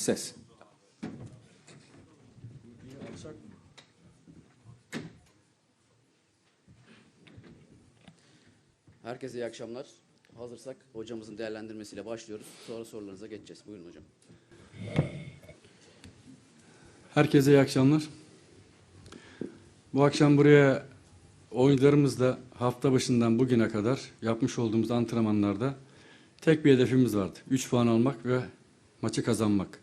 Ses. Herkese iyi akşamlar. Hazırsak hocamızın değerlendirmesiyle başlıyoruz. Sonra sorularınıza geçeceğiz. Buyurun hocam. Herkese iyi akşamlar. Bu akşam buraya oyuncularımızla hafta başından bugüne kadar yapmış olduğumuz antrenmanlarda tek bir hedefimiz vardı. 3 puan almak ve maçı kazanmak.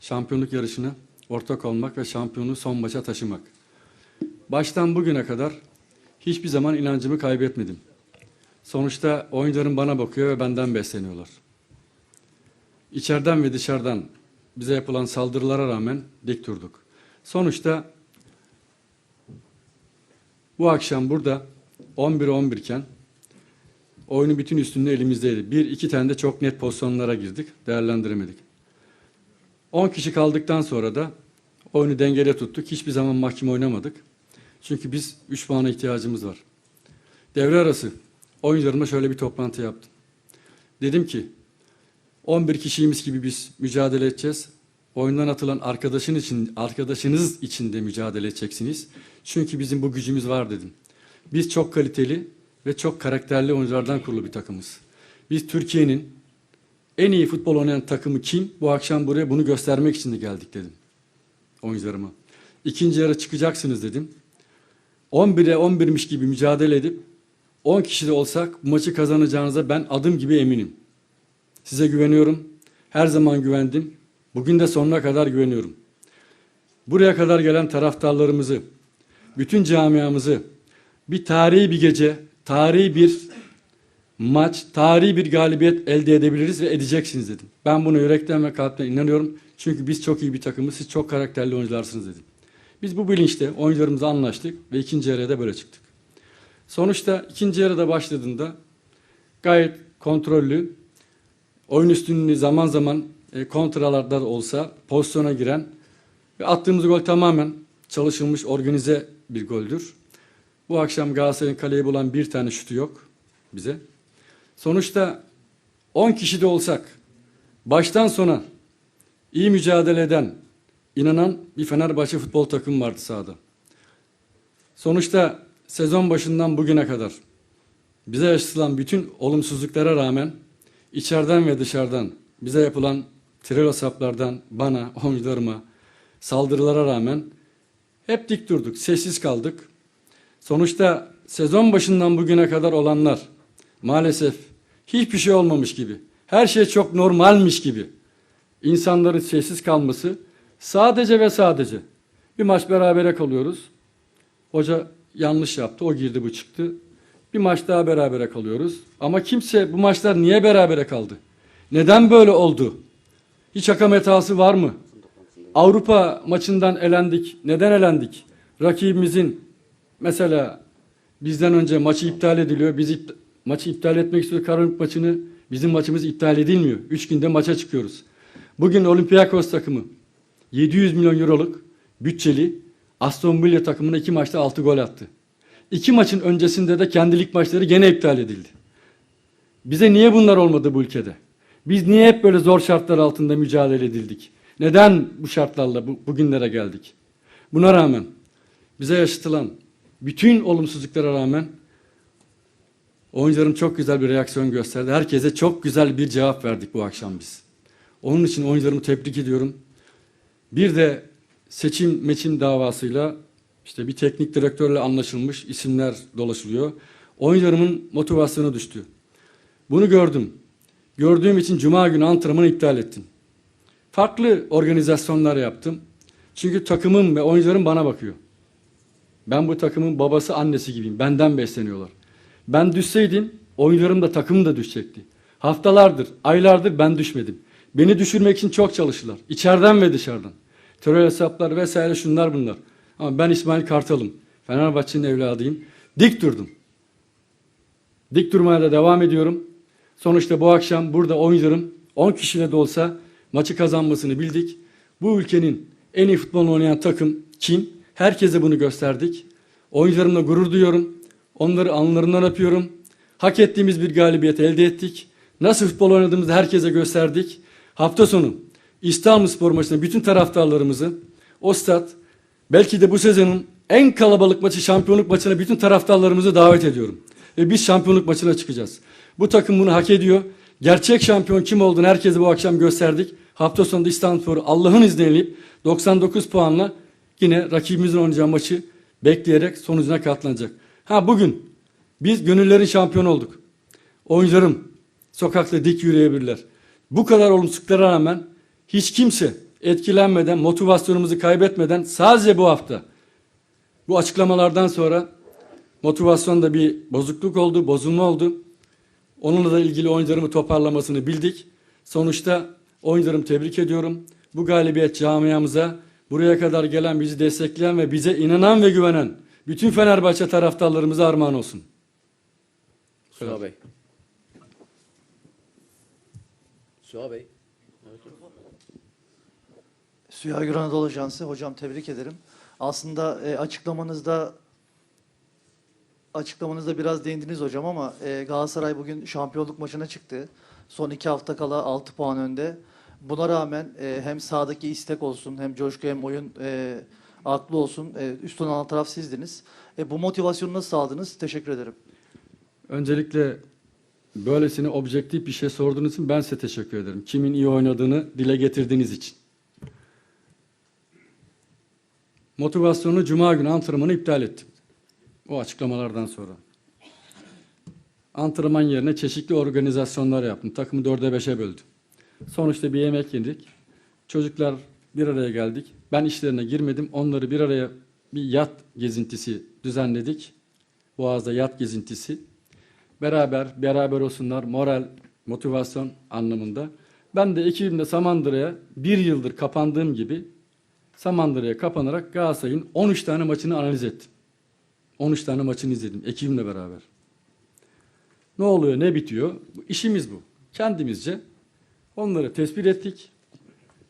Şampiyonluk yarışını ortak olmak ve şampiyonu son maça taşımak. Baştan bugüne kadar hiçbir zaman inancımı kaybetmedim. Sonuçta oyuncularım bana bakıyor ve benden besleniyorlar. İçeriden ve dışarıdan bize yapılan saldırılara rağmen dik durduk. Sonuçta bu akşam burada 11-11 iken oyunun bütün üstünlüğü elimizdeydi. Bir iki tane de çok net pozisyonlara girdik. Değerlendiremedik. 10 kişi kaldıktan sonra da oyunu dengede tuttuk. Hiçbir zaman mahkum oynamadık. Çünkü biz 3 puana ihtiyacımız var. Devre arası oyuncularımla şöyle bir toplantı yaptım. Dedim ki 11 kişiymiş gibi biz mücadele edeceğiz. Oyundan atılan arkadaşın için, arkadaşınız için de mücadele edeceksiniz. Çünkü bizim bu gücümüz var dedim. Biz çok kaliteli ve çok karakterli oyunculardan kurulu bir takımız. Biz Türkiye'nin en iyi futbol oynayan takımı kim? Bu akşam buraya bunu göstermek için de geldik dedim oyuncularıma. İkinci yarı çıkacaksınız dedim. 11'e 11'miş gibi mücadele edip 10 kişi de olsak maçı kazanacağınıza ben adım gibi eminim. Size güveniyorum. Her zaman güvendim. Bugün de sonuna kadar güveniyorum. Buraya kadar gelen taraftarlarımızı, bütün camiamızı bir tarihi bir gece, tarihi bir maç, tarihi bir galibiyet elde edebiliriz ve edeceksiniz dedim. Ben buna yürekten ve kalpten inanıyorum. Çünkü biz çok iyi bir takımız, siz çok karakterli oyuncularsınız dedim. Biz bu bilinçte oyuncularımızla anlaştık ve ikinci yarıya da böyle çıktık. Sonuçta ikinci yarıda başladığında gayet kontrollü, oyun üstünlüğü zaman zaman e, kontralarda da olsa pozisyona giren ve attığımız gol tamamen çalışılmış, organize bir goldür. Bu akşam Galatasaray'ın kaleyi bulan bir tane şutu yok bize. Sonuçta 10 kişi de olsak baştan sona iyi mücadele eden, inanan bir Fenerbahçe futbol takımı vardı sahada. Sonuçta sezon başından bugüne kadar bize yaşatılan bütün olumsuzluklara rağmen içeriden ve dışarıdan bize yapılan terör hesaplardan bana, oyuncularıma saldırılara rağmen hep dik durduk, sessiz kaldık. Sonuçta sezon başından bugüne kadar olanlar maalesef hiçbir şey olmamış gibi, her şey çok normalmiş gibi insanların sessiz kalması sadece ve sadece bir maç berabere kalıyoruz. Hoca yanlış yaptı, o girdi bu çıktı. Bir maç daha berabere kalıyoruz. Ama kimse bu maçlar niye berabere kaldı? Neden böyle oldu? Hiç hakam hatası var mı? Avrupa maçından elendik. Neden elendik? Rakibimizin mesela bizden önce maçı iptal ediliyor. Biz ipt- maçı iptal etmek istiyoruz. Karabük maçını bizim maçımız iptal edilmiyor. Üç günde maça çıkıyoruz. Bugün Olympiakos takımı 700 milyon euroluk bütçeli Aston Villa takımına iki maçta 6 gol attı. İki maçın öncesinde de kendi lig maçları gene iptal edildi. Bize niye bunlar olmadı bu ülkede? Biz niye hep böyle zor şartlar altında mücadele edildik? Neden bu şartlarla bu, bugünlere geldik? Buna rağmen bize yaşatılan bütün olumsuzluklara rağmen oyuncularım çok güzel bir reaksiyon gösterdi. Herkese çok güzel bir cevap verdik bu akşam biz. Onun için oyuncularımı tebrik ediyorum. Bir de seçim meçim davasıyla işte bir teknik direktörle anlaşılmış isimler dolaşılıyor. Oyuncularımın motivasyonu düştü. Bunu gördüm. Gördüğüm için cuma günü antrenmanı iptal ettim. Farklı organizasyonlar yaptım. Çünkü takımım ve oyuncularım bana bakıyor. Ben bu takımın babası annesi gibiyim. Benden besleniyorlar. Ben düşseydim oyuncularım da takımım da düşecekti. Haftalardır, aylardır ben düşmedim. Beni düşürmek için çok çalıştılar. İçeriden ve dışarıdan. Terör hesaplar vesaire şunlar bunlar. Ama ben İsmail Kartal'ım. Fenerbahçe'nin evladıyım. Dik durdum. Dik durmaya da devam ediyorum. Sonuçta bu akşam burada oyuncularım 10 kişiyle de olsa maçı kazanmasını bildik. Bu ülkenin en iyi futbol oynayan takım kim? Herkese bunu gösterdik. Oyuncularımla gurur duyuyorum. Onları alnlarından öpüyorum. Hak ettiğimiz bir galibiyet elde ettik. Nasıl futbol oynadığımızı herkese gösterdik. Hafta sonu İstanbulspor maçına bütün taraftarlarımızı o stat belki de bu sezonun en kalabalık maçı şampiyonluk maçına bütün taraftarlarımızı davet ediyorum. Ve biz şampiyonluk maçına çıkacağız. Bu takım bunu hak ediyor. Gerçek şampiyon kim olduğunu herkese bu akşam gösterdik. Hafta sonunda İstanbulspor'u Allah'ın izniyle eleyip 99 puanla yine rakibimizin oynayacağı maçı bekleyerek sonucuna katlanacak. Ha bugün biz gönüllerin şampiyonu olduk. Oyuncularım sokakta dik yürüyebilirler. Bu kadar olumsuzluklara rağmen hiç kimse etkilenmeden, motivasyonumuzu kaybetmeden sadece bu hafta bu açıklamalardan sonra motivasyonda bir bozukluk oldu, bozulma oldu. Onunla da ilgili oyuncularımı toparlamasını bildik. Sonuçta oyuncularımı tebrik ediyorum. Bu galibiyet camiamıza, buraya kadar gelen, bizi destekleyen ve bize inanan ve güvenen bütün Fenerbahçe taraftarlarımıza armağan olsun. Suha Bey. Suha Bey. Süha Gür Anadolu Ajansı. Hocam tebrik ederim. Aslında e, açıklamanızda açıklamanızda biraz değindiniz hocam ama e, Galatasaray bugün şampiyonluk maçına çıktı. Son iki hafta kala 6 puan önde. Buna rağmen e, hem sahadaki istek olsun hem coşku hem oyun e, aklı olsun e, üstün alan taraf sizdiniz. E, bu motivasyonu nasıl sağladınız? Teşekkür ederim. Öncelikle böylesine objektif bir şey sorduğunuz için ben size teşekkür ederim. Kimin iyi oynadığını dile getirdiğiniz için. Motivasyonu Cuma günü antrenmanı iptal ettim. O açıklamalardan sonra. Antrenman yerine çeşitli organizasyonlar yaptım. Takımı dörde beşe böldüm. Sonuçta bir yemek yedik. Çocuklar bir araya geldik. Ben işlerine girmedim. Onları bir araya bir yat gezintisi düzenledik. Boğaz'da yat gezintisi. Beraber, beraber olsunlar, moral, motivasyon anlamında. Ben de ekibimle Samandıra'ya bir yıldır kapandığım gibi Samandıra'ya kapanarak Galatasaray'ın 13 tane maçını analiz ettim. 13 tane maçını izledim ekibimle beraber. Ne oluyor, ne bitiyor? Bu, işimiz bu. Kendimizce onları tespit ettik.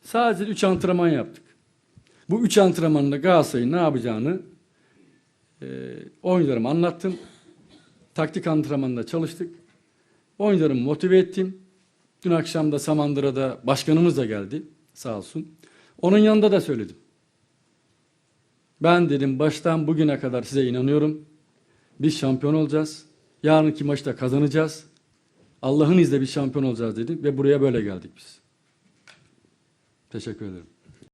Sadece 3 antrenman yaptık. Bu 3 antrenmanda Galatasaray'ın ne yapacağını e, oyuncularıma anlattım. Taktik antrenmanında çalıştık. Oyuncularımı motive ettim. Dün akşam da Samandıra'da başkanımız da geldi sağ olsun. Onun yanında da söyledim. Ben dedim baştan bugüne kadar size inanıyorum. Biz şampiyon olacağız. Yarınki maçta kazanacağız. Allah'ın izniyle biz şampiyon olacağız dedim ve buraya böyle geldik biz. Teşekkür ederim.